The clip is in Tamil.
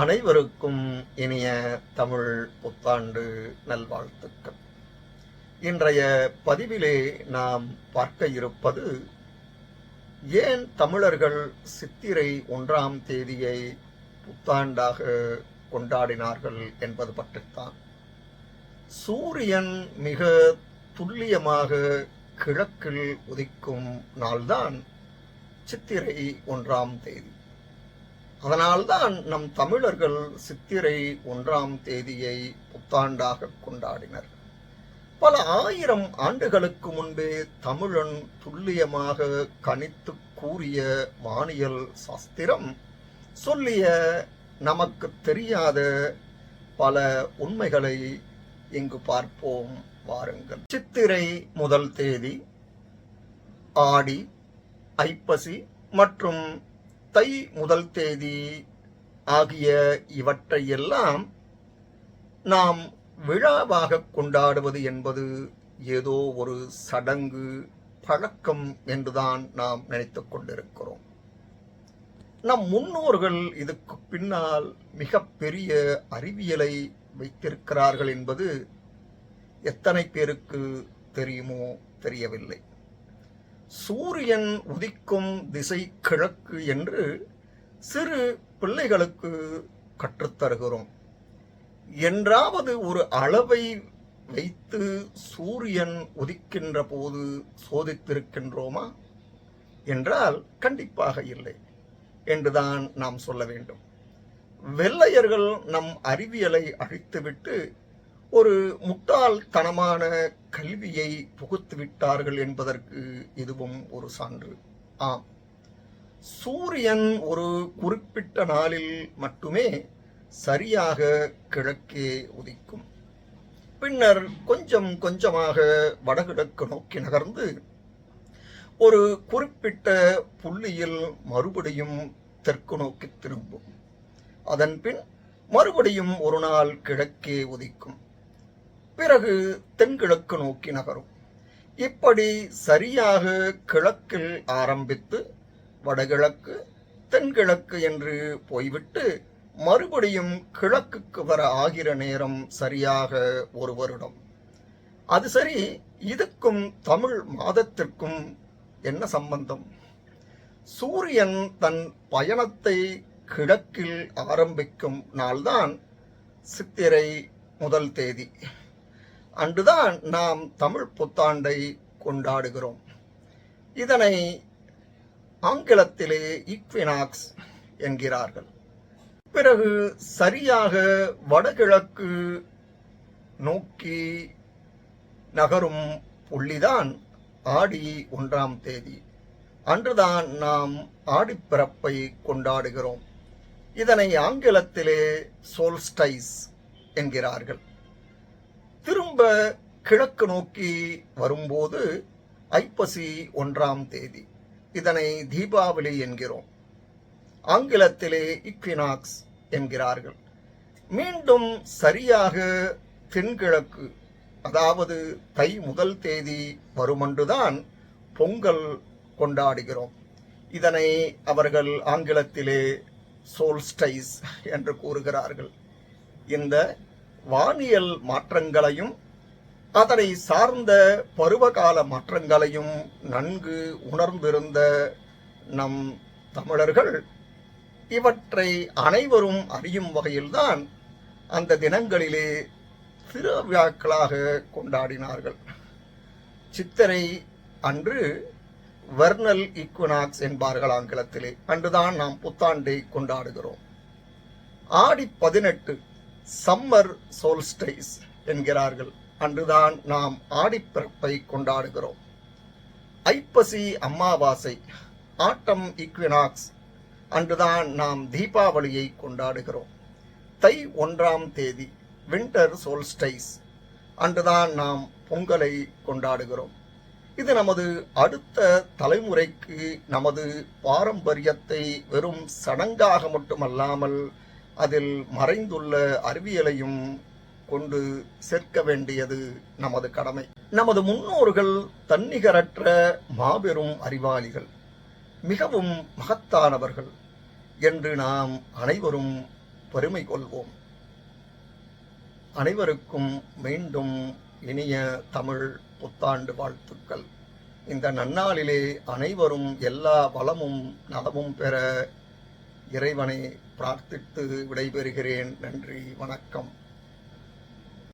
அனைவருக்கும் இனிய தமிழ் புத்தாண்டு நல்வாழ்த்துக்கள். இன்றைய பதிவிலே நாம் பார்க்க இருப்பது ஏன் தமிழர்கள் சித்திரை ஒன்றாம் தேதியை புத்தாண்டாக கொண்டாடினார்கள் என்பது பற்றித்தான். சூரியன் மிக துல்லியமாக கிழக்கில் உதிக்கும் நாள்தான் சித்திரை ஒன்றாம் தேதி. அதனால்தான் நம் தமிழர்கள் சித்திரை ஒன்றாம் தேதியை புத்தாண்டாக கொண்டாடினர். பல ஆயிரம் ஆண்டுகளுக்கு முன்பே தமிழன் துல்லியமாக கணித்து கூறிய வானியல் சாஸ்திரம் சொல்லிய நமக்கு தெரியாத பல உண்மைகளை இங்கு பார்ப்போம் வாருங்கள். சித்திரை முதல் தேதி ஆடி ஐப்பசி மற்றும் தை முதல் தேதி ஆகிய இவற்றையெல்லாம் நாம் விழாவாக கொண்டாடுவது என்பது ஏதோ ஒரு சடங்கு பழக்கம் என்றுதான் நாம் நினைத்து கொண்டிருக்கிறோம். நம் முன்னோர்கள் இதுக்கு பின்னால் மிக பெரிய அறிவியலை வைத்திருக்கிறார்கள் என்பது எத்தனை பேருக்கு தெரியுமோ தெரியவில்லை. சூரியன் உதிக்கும் திசை கிழக்கு என்று சிறு பிள்ளைகளுக்கு கற்றுத்தருகிறோம் என்றாவது ஒரு அளவை வைத்து சூரியன் உதிக்கின்ற போது சோதித்திருக்கின்றோமா? என்றால் கண்டிப்பாக இல்லை என்றுதான் நாம் சொல்ல வேண்டும். வெள்ளையர்கள் நம் அறிவியலை அழித்துவிட்டு ஒரு முட்டாள்தனமான கல்வியை புகுத்து விட்டார்கள் என்பதற்கு இதுவும் ஒரு சான்று. ஆம். சூரியன் ஒரு குறிப்பிட்ட நாளில் மட்டுமே சரியாக கிழக்கே உதிக்கும். பின்னர் கொஞ்சம் கொஞ்சமாக வடகிழக்கு நோக்கி நகர்ந்து ஒரு குறிப்பிட்ட புள்ளியில் மறுபடியும் தெற்கு நோக்கி திரும்பும். அதன்பின் மறுபடியும் ஒரு நாள் கிழக்கே உதிக்கும். பிறகு தென்கிழக்கு நோக்கி நகரும். இப்படி சரியாக கிழக்கில் ஆரம்பித்து வடகிழக்கு தென்கிழக்கு என்று போய்விட்டு மறுபடியும் கிழக்குக்கு வர ஆகிற நேரம் சரியாக ஒரு வருடம். அது சரி இதுக்கும் தமிழ் மாதத்திற்கும் என்ன சம்பந்தம்? சூரியன் தன் பயணத்தை கிழக்கில் ஆரம்பிக்கும் நாள்தான் சித்திரை முதல் தேதி. அன்றுதான் நாம் தமிழ் புத்தாண்டை கொண்டாடுகிறோம். இதனை ஆங்கிலத்திலே ஈக்வினாக்ஸ் என்கிறார்கள். பிறகு சரியாக வடகிழக்கு நோக்கி நகரும் புள்ளிதான் ஆடி ஒன்றாம் தேதி. அன்றுதான் நாம் ஆடிப்பிறப்பை கொண்டாடுகிறோம். இதனை ஆங்கிலத்திலே சோல்ஸ்டைஸ் என்கிறார்கள். திரும்ப கிழக்கு நோக்கி வரும்போது ஐப்பசி ஒன்றாம் தேதி. இதனை தீபாவளி என்கிறோம். ஆங்கிலத்திலே இக்வினாக்ஸ் என்கிறார்கள். மீண்டும் சரியாக தென்கிழக்கு அதாவது தை முதல் தேதி வருமன்றுதான் பொங்கல் கொண்டாடுகிறோம். இதனை அவர்கள் ஆங்கிலத்திலே சோல்ஸ்டைஸ் என்று கூறுகிறார்கள். இந்த வானியல் மாற்றங்களையும் அதனை சார்ந்த பருவகால மாற்றங்களையும் நன்கு உணர்ந்திருந்த நம் தமிழர்கள் இவற்றை அனைவரும் அறியும் வகையில்தான் அந்த தினங்களிலே திருவிழாக்களாக கொண்டாடினார்கள். சித்திரை அன்று வெர்னல் ஈக்குனாக்ஸ் என்பார்கள் ஆங்கிலத்திலே. அன்றுதான் நாம் புத்தாண்டை கொண்டாடுகிறோம். ஆடி பதினெட்டு சம்மர் சோல்ஸ்டைஸ் என்கிறார்கள். அன்றுதான் நாம் ஆடிப்பிறப்பை கொண்டாடுகிறோம். ஐப்பசி அமாவாசை ஆட்டம் இக்வினாக்ஸ் அன்றுதான் நாம் தீபாவளியை கொண்டாடுகிறோம். தை ஒன்றாம் தேதி வின்டர் சோல்ஸ்டைஸ் அன்றுதான் நாம் பொங்கலை கொண்டாடுகிறோம். இது நமது அடுத்த தலைமுறைக்கு நமது பாரம்பரியத்தை வெறும் சடங்காக மட்டுமல்லாமல் அதில் மறைந்துள்ள அறிவியலையும் கொண்டு சேர்க்க வேண்டியது நமது கடமை. நமது முன்னோர்கள் தன்னிகரற்ற மாபெரும் அறிவாளிகள் மிகவும் மகத்தானவர்கள் என்று நாம் அனைவரும் பெருமை கொள்வோம். அனைவருக்கும் மீண்டும் இனிய தமிழ் புத்தாண்டு வாழ்த்துக்கள். இந்த நன்னாளிலே அனைவரும் எல்லா வளமும் நலமும் பெற இறைவனை பிரார்த்தித்து விடைபெறுகிறேன். நன்றி வணக்கம்.